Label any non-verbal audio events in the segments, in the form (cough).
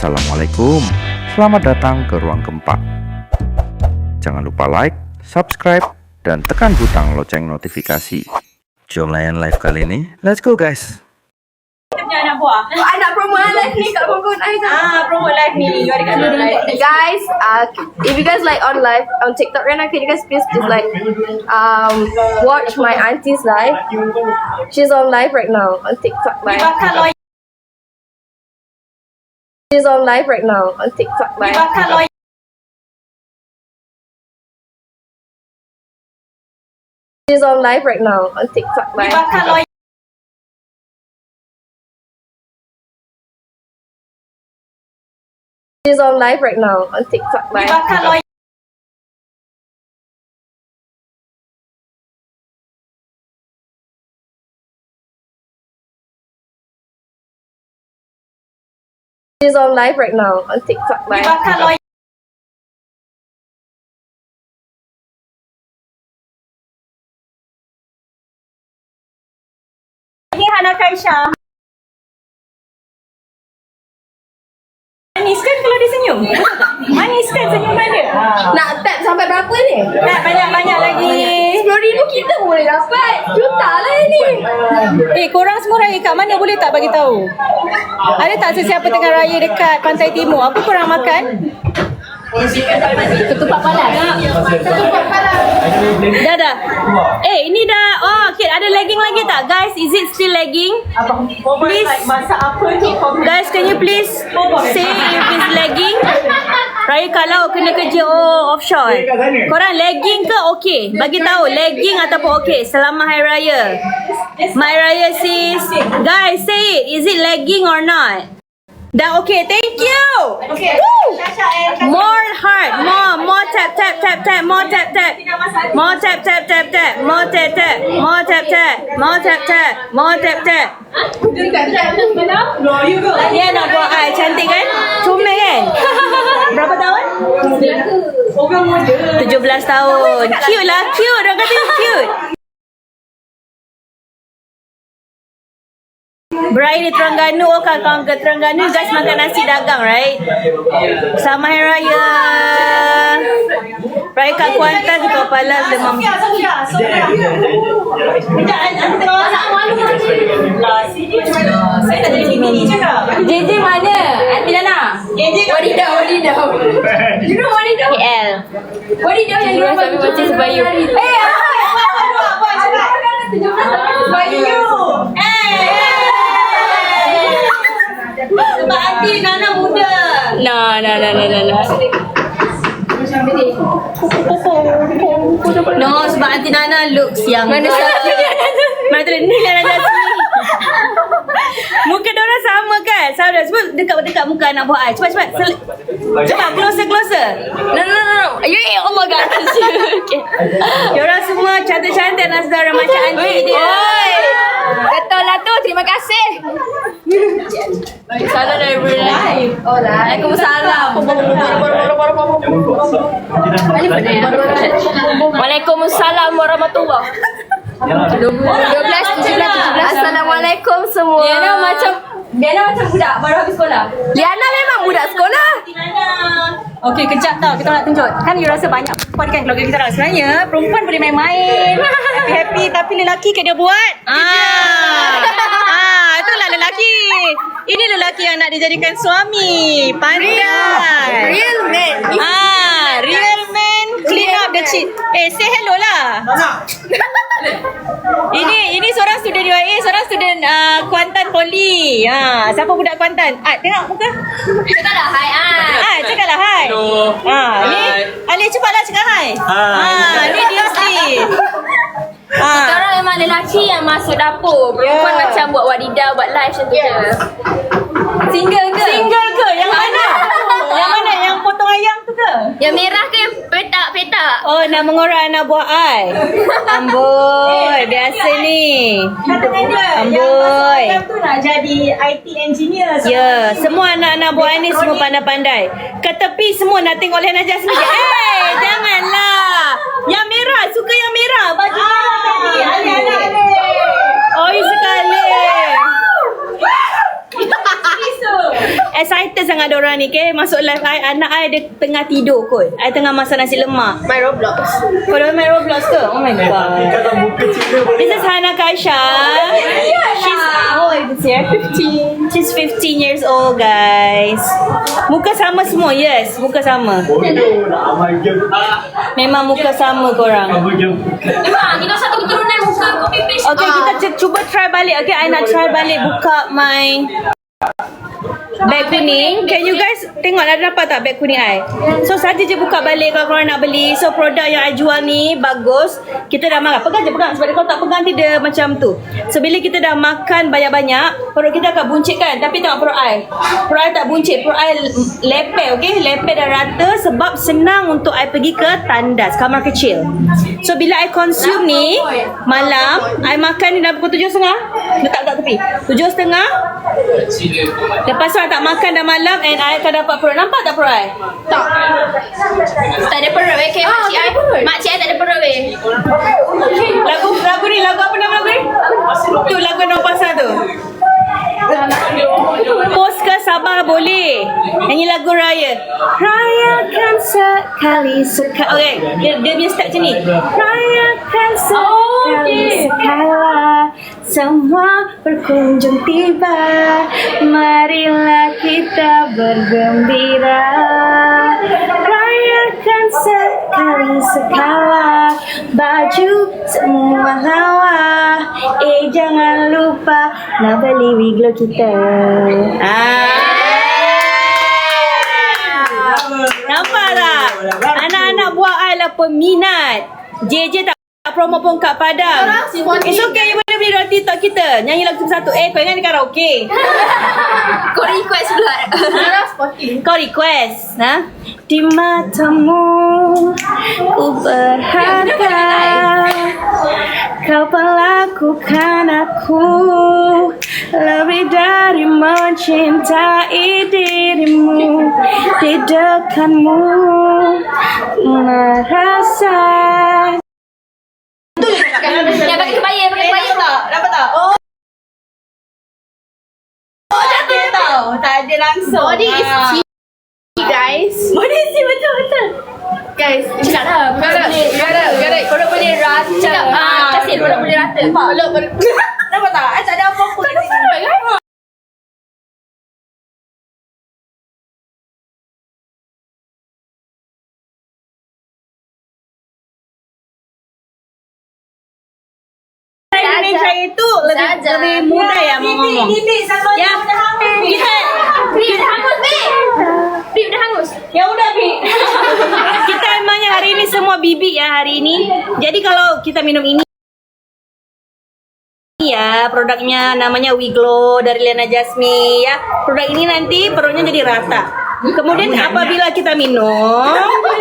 Assalamualaikum, selamat datang ke Ruang Gempa. Jangan lupa like, subscribe, dan tekan butang loceng notifikasi. Jom layan live kali ini, let's go guys! Punya anak buah. Oh, nak promote live ni kat Hong Kong I kan. Ah, promote live ni. You ada kat dalam live. Guys, uh, if you guys like on live on TikTok right now, can you guys please just like um watch my auntie's live? She's on live right now on TikTok live. She's on live right now on TikTok live. She's on live right now on TikTok live. She's on live right now on TikTok live. She's on live right now on TikTok live. Hana Kaisha. Manis kan kalau dia senyum? Manis kan senyuman dia? Nak tap sampai berapa ni? Nak banyak-banyak kita boleh dapat. Juta lah ni. Eh, korang semua raya kat mana boleh tak bagi tahu? Ada tak sesiapa tengah raya dekat Pantai Timur? Apa korang makan? Ketupat palas. Ketupat palas. Dah dah. Eh, ini dah. Oh, okay. Ada lagging lagi tak? Guys, is it still lagging? Please. Guys, can you please say if it's lagging? Raya kalau kena kerja oh, offshore. eh? Korang lagging ke okay? Bagi tahu lagging ataupun okay. Selamat Hari Raya. My Raya sis. Guys, say it. Is it lagging or not? Dah okay. Thank you. Okay. Woo! More heart. More. More tap tap tap tap. More tap tap. More tap tap tap tap. More tap tap. More tap tap. More tap tap. More tap tap. Dia nak buat eye cantik kan? Comel kan? (laughs) Berapa tahun? 17 tahun. Cute lah, cute. Orang kata cute. Berai di Terengganu, oh kawan-kawan ke Terengganu guys makan nasi dagang, right? Sama Hari Raya. Raya kat Kuantan, Ketua Palas, Demam. Saya tak jadi bini. JJ mana? Aunty Nana. Wadidah, wadidah. You know wadidah? KL. Wadidah yang dua kami baca sebayu. Eh, Bayu. Sebab Adi Nana muda. Nah, nah, nah, nah, nah, nah. No, sebab Aunty Nana looks yang Mana (laughs) satu? Mana tu ni Nana Jasmine. (laughs) Muka orang sama kan? Sama Semua dekat-dekat muka anak buah I. Cepat cepat. Sel- Cepat closer closer. No, no, no, no. Ya, oh my god. (laughs) okay. Dia orang semua cantik-cantik dan saudara macam aunty dia. Oi. Betul lah tu. Terima kasih. Salam dari Brunei. Waalaikumsalam. Waalaikumsalam warahmatullahi 12, 17, 17 Assalamualaikum semua Liana macam Liana macam budak baru habis sekolah Liana memang budak sekolah Okey, kejap tau. Kita nak tunjuk. Kan you rasa banyak perempuan kan keluarga kita orang. Sebenarnya, perempuan boleh main-main. Happy-happy. Tapi lelaki kan dia buat. Ah, ah itulah lelaki. Ini lelaki yang nak dijadikan suami. Pandai. Real man Ah, real man clean up the cheat. Eh, say hello lah. (laughs) ini ini seorang student UIA, seorang student uh, Kuantan Poly. Ha, siapa budak Kuantan? Ah, tengok muka. Cakap lah hai An Ah, cakaplah hai. Hello. Ah, ni. Ali cepatlah cakap hai. Hai. Ah, ni dia si. Kita (laughs) Ah. orang memang lelaki yang masuk dapur Perempuan Yeah. macam buat wadidah, buat live macam tu je Single ke? Single ke? Yang mana? yang mana? Potong ayam tu ke? Yang merah ke yang petak-petak? Oh, nak mengorak anak buah ai. Amboi, biasa ni. Amboi. Yang tu nak jadi IT engineer. Ya, semua anak-anak buah ni semua pandai-pandai. Ke tepi semua nak tengok Lena Jasmine. (laughs) Eh, janganlah. Yang merah, suka yang merah. Baju merah tadi. Ali, ali. Oi sekali. Excited sangat orang ni okay? Masuk live I Anak I dia tengah tidur kot. I tengah masak nasi lemak. My Roblox. Kau dah main Roblox ke? Oh my god. This is Hana Kaisha. She's How old is this year? 15 She's 15 years old guys. Muka sama semua Yes. Muka sama. Memang muka sama korang. Memang, kita satu keturunan muka copy paste. Okay, kita c- cuba try balik. Okay, I nak try balik buka my bag kuning. Can you guys tengok ada dapat tak bag kuning I? So, saja je buka balik kalau korang nak beli. So, produk yang I jual ni bagus. Kita dah makan. Pegang je, pegang. Sebab kalau tak pegang dia macam tu. So, bila kita dah makan banyak-banyak, perut kita akan buncit kan? Tapi tengok perut I. Perut I tak buncit. Perut I lepeh, okay? Lepeh dan rata sebab senang untuk I pergi ke tandas, kamar kecil. So, bila I consume ni, malam, I makan ni dalam pukul tujuh setengah. Letak kat tepi. Tujuh setengah. Lepas tu I tak makan dah malam and I akan dapat perut. Nampak tak perut I? Tak. Tak ada perut weh. Kayak makcik I. Makcik I tak ada perut weh. Lagu lagu ni, lagu apa nama lagu ni? Tu lagu nombor pasal tu. Post ke Sabah boleh. Nyanyi lagu raya Rayakan sekali sekali. Okay Dia, dia punya start macam ni. Rayakan sekali sekala. Semua berkunjung tiba. Marilah kita bergembira sekali sekala Baju semua lawa Eh jangan lupa Nak beli wiglo kita ah. Nampak tak? Anak-anak buah I lah peminat JJ tak tak promo pun kat Padang It's okay you boleh beli dalam TikTok kita Nyanyi lagu satu Eh kau ingat ni karaoke (laughs) Kau request pula. Kau request ha? Di matamu Ku berharga Kau melakukan aku Lebih dari mencintai dirimu Di dekatmu Ku merasa pakai kebaya, pakai kebaya. Dapat tak? Oh Oh, jatuh tau. Tak ada langsung. Body is cheap, guys. Body is cheap, betul, betul. Guys, cakap dah. Perut, perut, perut. Perut boleh rata. Cakap, ah, kasih perut boleh rata. Nampak (laughs) tak? I tak ada apa-apa. Tak ada kan? Itu lebih lebih mudah ya mau ngomong. Ya, kita Bib dah hangus, Bib. Bib dah hangus. Ya udah Bi. (laughs) hari ini semua bibi ya hari ini. Jadi kalau kita minum ini ya produknya namanya Wiglo dari Lena Jasmine ya. Produk ini nanti perutnya jadi rata. Kemudian apabila kita minum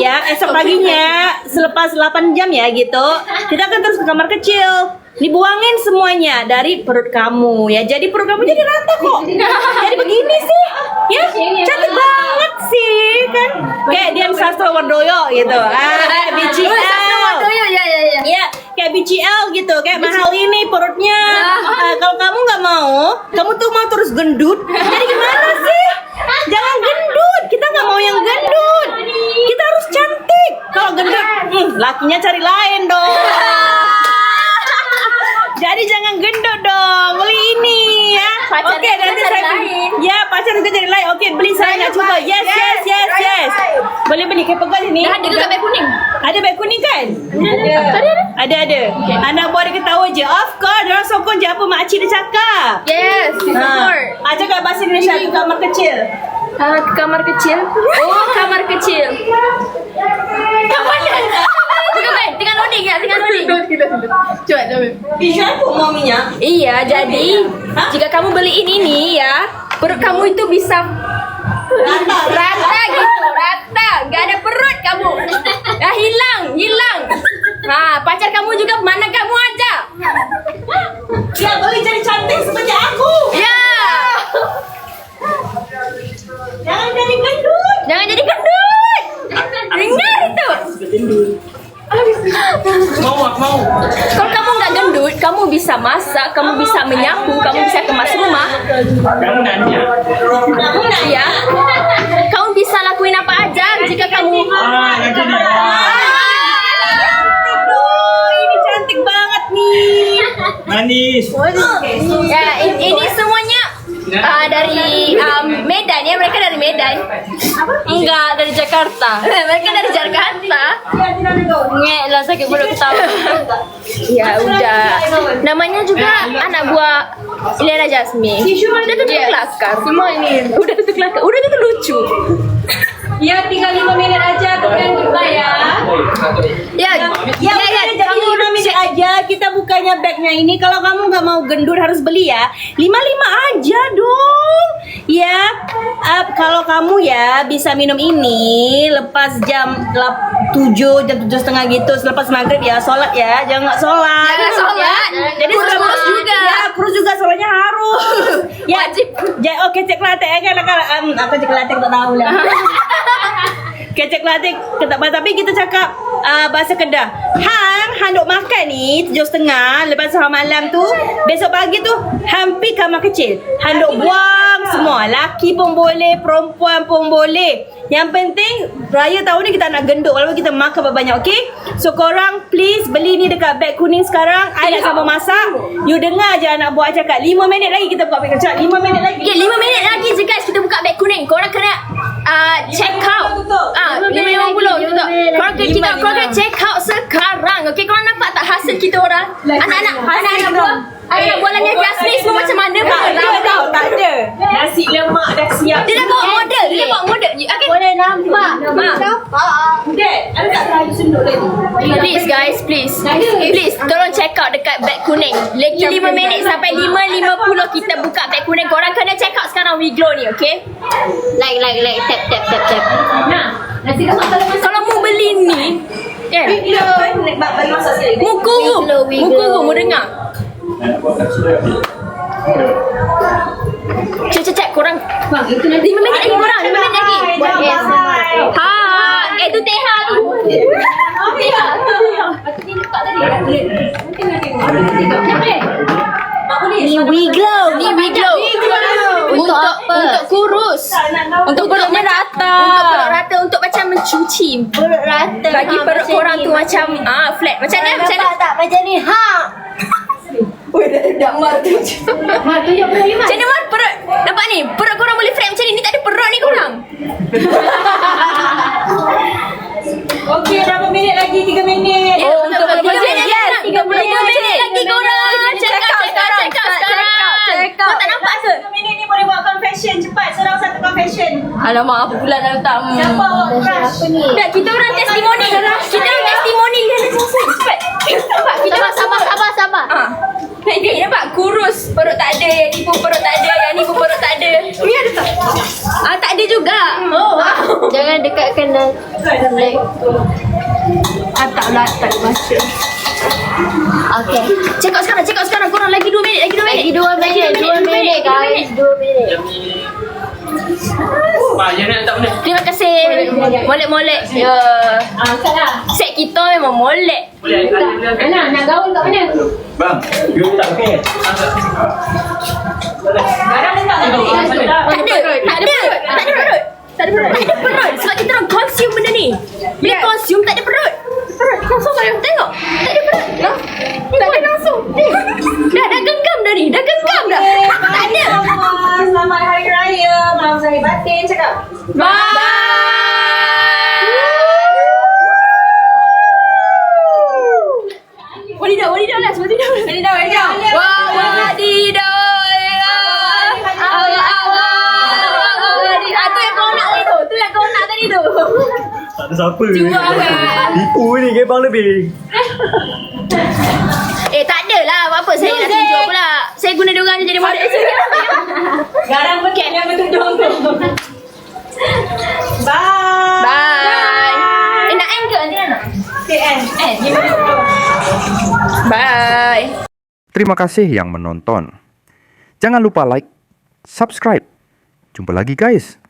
ya esok paginya selepas 8 jam ya gitu, kita akan terus ke kamar kecil. Dibuangin semuanya dari perut kamu ya. Jadi perut kamu jadi rata kok. (laughs) Jadi begini sih. Ya, cantik banget sih kan. Kayak Dian Sastro Wardoyo gitu. Ah, (laughs) BCL. ya, ya, ya. Iya, kayak BCL gitu, kayak mahal ini perutnya. (laughs) Ah, kalau kamu nggak mau, kamu tuh mau terus gendut. Jadi gimana sih? Jangan gendut. Kita nggak mau yang gendut. Kita harus cantik. Kalau gendut, hmm, lakinya cari lain dong. Pacar Oke, juga nanti cari saya lain. Ya, pacar juga cari lain. Oke, beli saya nak coba. Yes, yes, yes, yes. Boleh beli kayak pegang ni. Dah ada ke beg kuning? Ada beg kuning kan? Ada. Ada ada. Anak buah dia ketawa je. Of course, orang sokong je apa makcik dia cakap. Yes, support. Ah, cakap bahasa Indonesia tu kamar kecil. Ah, kamar kecil. (laughs) Oh, kamar kecil. Kamar baik, tengah loading ya, tengah loading. Cuba, cuba. Isu apa mau minyak? Iya, jadi jika kamu beliin ini ya, perut kamu itu bisa Rata. rata gitu, rata. Gak ada perut kamu. Dah hilang, hilang. Ha, pacar kamu juga mana kamu aja. Ya, boleh jadi cantik seperti bisa masak, kamu bisa menyapu, kamu bisa kemas rumah. Ya. Kamu bisa lakuin apa aja jika kamu Oh, ini cantik banget nih. Manis. Ya, in- ini semuanya uh, dari um, Medan ya, mereka dari Medan. Enggak, dari Jakarta. (laughs) mereka dari Jakarta. Ngek lah sakit mulut ketawa. Ya udah. Namanya juga anak buah Ileana Jasmine. Udah tutup kelakar. Semua ini. Udah tutup kelakar. Udah tutup lucu. Ya tinggal 5 menit aja kemudian kita ya. Ya, Ya, ya, ya. jadi lima menit aja bukanya bagnya ini. Kalau kamu nggak mau gendut harus beli ya. Lima lima aja dong. Ya, uh, kalau kamu ya bisa minum ini lepas jam lap- tujuh jam tujuh setengah gitu selepas maghrib ya sholat ya jangan nggak sholat Jangan sholat. jadi Kurus-kurus selama- juga. ya kurus juga sholatnya harus (laughs) ya ja, oke cek latte ya kan kalau um, aku cek latte tak tahu lah (laughs) Kecek latte ketak tapi kita cakap uh, bahasa Kedah. Hang, hang duk makan ni tujuh setengah lepas sahur malam tu. Besok pagi tu hang kamar kecil. Hang duk buang semua. Laki pun boleh, perempuan pun boleh. Yang penting raya tahun ni kita nak gendut walaupun kita makan banyak okey. So korang please beli ni dekat beg kuning sekarang. I nak sama masak. You dengar je anak buat cakap 5 minit lagi kita buka beg kecil. 5 minit lagi. Okay, lima minit lagi je guys kita buka beg kuning. Korang kena uh, check out. Ah, lima lima puluh tutup. Korang kena kita korang kena check out sekarang. Okay, korang tak hasil kita orang? Anak-anak anak-anak buah anak buahnya Jasmine semua macam mana? Tak ada tau, tak ada. Nasi lemak dah siap. Dia dah bawa model. Dia bawa model. Okay. Boleh nampak. Ha. Dad, ada tak terlalu senduk lagi? Please guys, please. Please, tolong check out dekat beg kuning. Lagi 5 minit sampai 5.50 kita buka beg kuning. Korang kena check out sekarang Wiglo ni, okay? Like, like, like. Tap, tap, tap, tap. Nasi lemak kalau masak. Kalau mau beli ni, kan? Bagi masak sekali. Mukuru. Mukuru, mau dengar? Cek, cek, cek. Korang. 5 minit lagi korang. 5 minit lagi. Ha, eh tu Teha tu. Teha. Ni wiglo. Ni Wiglo. Untuk untuk kurus. Untuk perutnya rata. Untuk perut rata untuk macam mencuci. Perut rata. Bagi perut korang tu macam ah flat. Macam mana? Macam mana? tak macam ni? Ha. Macam mana Wan? Perut Nampak ni Perut korang boleh flat macam ni Ni tak ada perut ni korang Okey, berapa minit lagi? 3 minit. Oh untuk tiga perjanjian minit. 3 minit lagi korang Check out Check out Check out sekarang Kau tak nampak ke? 3 minit ni boleh buat confession. Cepat, serang satu confession. Alamak apa pula dah tak Siapa awak crush? Tak kita orang testimoni. Kita orang testimoni. Cepat. Nampak kita orang Sabar, sabar, sabar. Ah. Nampak nampak kurus. Perut tak ada Yang ni pun perut tak ada Yang ni pun perut tak ada. Ni ada tak? Ah tak ada juga. Oh Jangan dekatkan leg. Ah tak lah Tak baca. Okay. Check out sekarang Check out sekarang. Korang lagi 2 minit Lagi 2 minit. Lagi dua minit, dua minit. Guys. Dua minit. Terima kasih. Molek-molek Ya. Set kita memang molek. Anak, nak gaul kat mana? Bang, you tak okey. Letak lagi. Tak ada Tak ada Tak ada perut. Tak ada perut. Tak ada perut. Sebab kita orang consume benda ni. Bila consume tak ada perut. Perut Kosong kan Tengok. Tak ada perut. Lah Tak ada langsung. Dah dah genggam dah ni. Dah genggam Batin cakap. Wadidaw Wadidaw lah Wadidaw Wadidaw Wadidaw Wah Wadidaw Allah Allah Ah tu yang kau nak tadi tu Tu yang kau nak tadi tu Tak ada siapa. Cuba kan. Tipu ni gebang lebih. Lah Apa saya nak tunjuk pula Saya guna diorang ni jadi model (laughs) Garang betul yang bertudung tu. Bye. Bye Eh nak end ke nanti nak Okay, end. End. Bye Terima kasih yang menonton. Jangan lupa like, subscribe. Jumpa lagi guys.